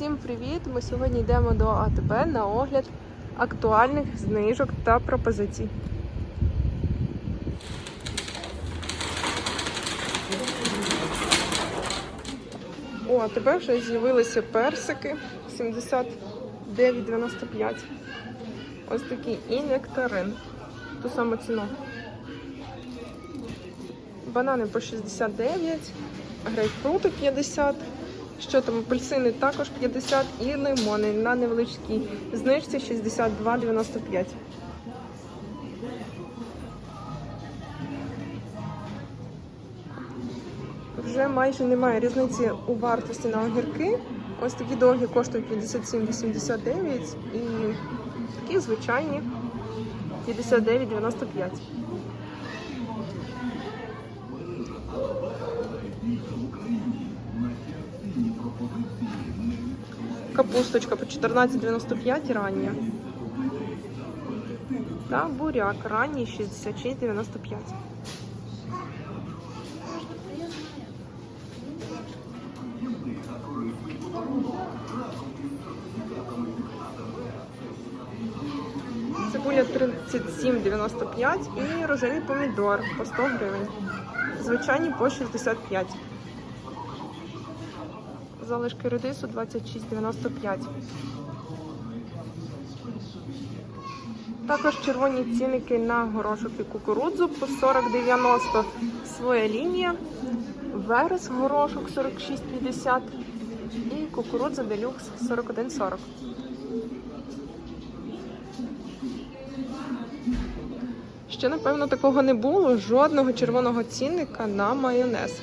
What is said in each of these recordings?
Всім привіт! Ми сьогодні йдемо до АТБ на огляд актуальних знижок та пропозицій. У АТБ вже з'явилися персики 79,95. Ось такі і нектарин. Ту саму ціну. Банани по 69, грейпфрути 50. Що там, апельсини також 50 і лимони на невеличкій знижці 62,95. Вже майже немає різниці у вартості на огірки. Ось такі довгі коштують 57,89 і такі звичайні 59,95. Капусточка по 14,95 рання. Та буряк ранній 66,95. Цибуля 37,95 і рожевий помідор по 100 гривень. Звичайні по 65. Залишки редису 26,95. Також червоні цінники на горошок і кукурудзу по 40,90. Своя лінія. Верес горошок 46,50 і кукурудза делюкс 41,40. Ще, напевно, такого не було. Жодного червоного цінника на майонез.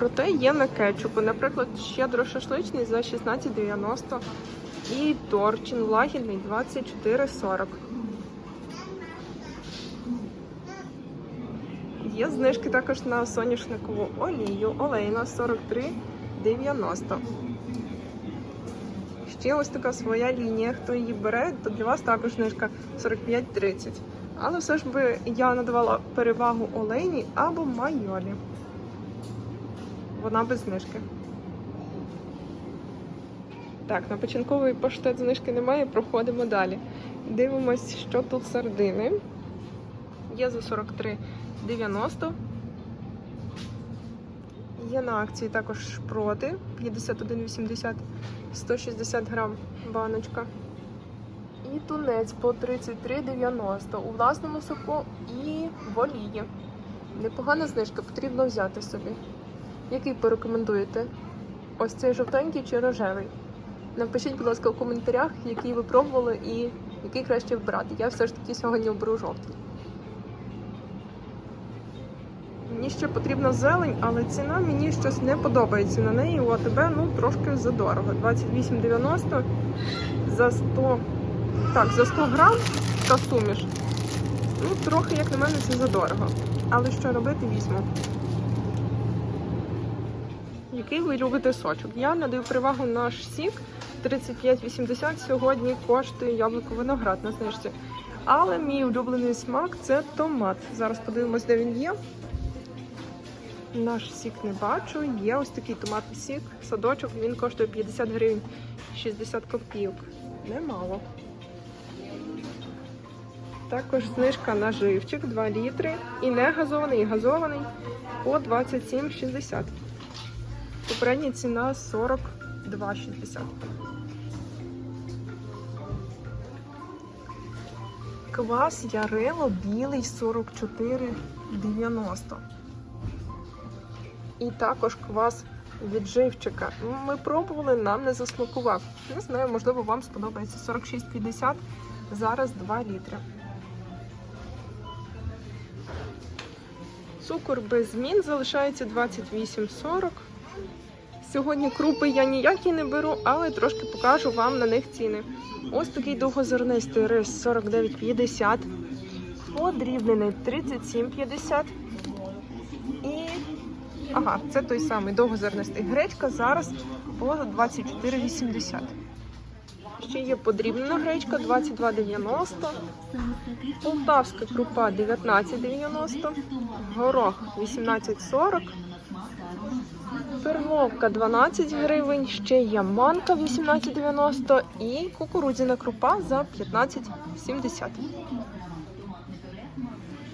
Проте є на кетчупу. Наприклад, щедро шашличний за 16,90 і торчин лагідний 24,40. Є знижки також на соняшникову олію олейна 43,90. Ще ось така своя лінія. Хто її бере, то для вас також знижка 45,30. Але все ж би я надавала перевагу олейні або майолі. Вона без знижки. Так, на печінковий паштет знижки немає, проходимо далі. Дивимось, що тут сардини. Є за 43,90. Є на акції також шпроти 51,80, 160 грам баночка. І тунець по 33,90 у власному соку і в олії. Непогана знижка, потрібно взяти собі. Який порекомендуєте? Ось цей жовтенький чи рожевий? Напишіть, будь ласка, в коментарях, який ви пробували і який краще вибрати. Я все ж таки сьогодні оберу жовтий. Мені ще потрібна зелень, але ціна мені щось не подобається на неї. У АТБ ну трошки задорого. 28,90 за 100. Так, за 100 грам та суміш. Ну, трохи, як на мене, це задорого. Але що робити, візьму. Який ви любите сочок? Я надаю перевагу наш сік 35,80 сьогодні коштує яблуко виноград на знижці. Але мій улюблений смак це томат. Зараз подивимось, де він є. Наш сік не бачу. Є ось такий томатний сік, садочок, він коштує 50 гривень 60 копійок. Немало. Також знижка на живчик 2 літри. І не газований, і газований по 27,60. Попередня ціна 42,60. Квас Ярило білий 44,90. І також квас від живчика. Ми пробували, нам не засмакував. Не знаю, можливо, вам сподобається 46,50. Зараз 2 літри. Цукор без змін залишається 28,40. Сьогодні крупи я ніякі не беру, але трошки покажу вам на них ціни. Ось такий довгозернистий рис 49,50, подрібнений 37,50 і ага, це той самий довгозернистий гречка зараз по 24,80. Ще є подрібнена гречка 22,90, полтавська крупа 19,90, горох 18,40 Перловка 12 гривень, ще є манка 18,90 і кукурудзяна крупа за 15,70.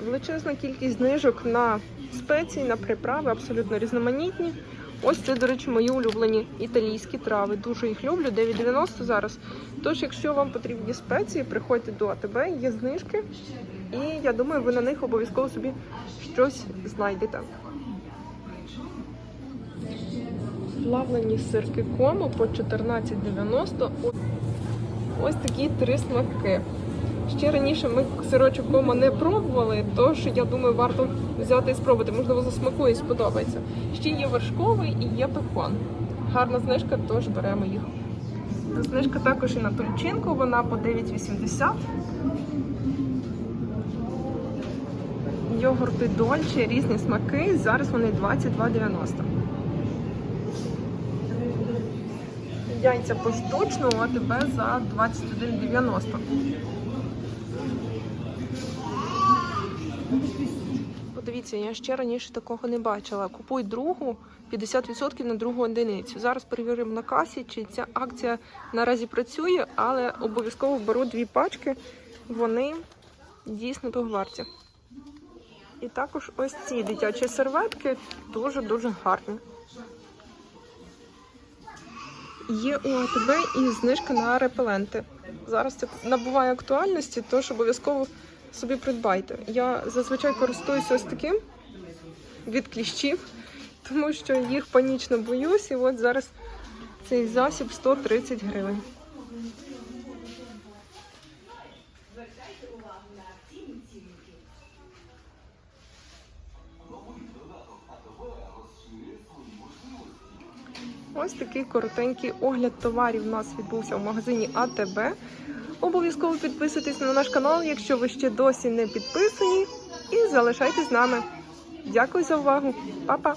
Величезна кількість знижок на спеції, на приправи, абсолютно різноманітні. Ось це, до речі, мої улюблені італійські трави. Дуже їх люблю. 9,90 зараз. Тож, якщо вам потрібні спеції, приходьте до АТБ, є знижки. І я думаю, ви на них обов'язково собі щось знайдете. Плавлені сирки кому по 14,90. Ось такі три смаки. Ще раніше ми сирочок кома не пробували, тож я думаю, варто взяти і спробувати. Можливо, засмакує і сподобається. Ще є вершковий і є пекон. Гарна знижка, тож беремо їх. Знижка також і на тончинку, вона по 9,80. Йогурти дольче, різні смаки. Зараз вони 22,90. Яйця поштучно, а тебе за 21,90. Подивіться, я ще раніше такого не бачила. Купуй другу 50% на другу одиницю. Зараз перевіримо на касі, чи ця акція наразі працює, але обов'язково беру дві пачки. Вони дійсно того варті. І також ось ці дитячі серветки дуже-дуже гарні. Є у АТБ і знижка на репеленти. Зараз це набуває актуальності, тож обов'язково собі придбайте. Я зазвичай користуюся ось таким від кліщів, тому що їх панічно боюсь. І от зараз цей засіб 130 гривень. Ось такий коротенький огляд товарів у нас відбувся в магазині АТБ. Обов'язково підписуйтесь на наш канал, якщо ви ще досі не підписані, і залишайтесь з нами. Дякую за увагу, Па-па!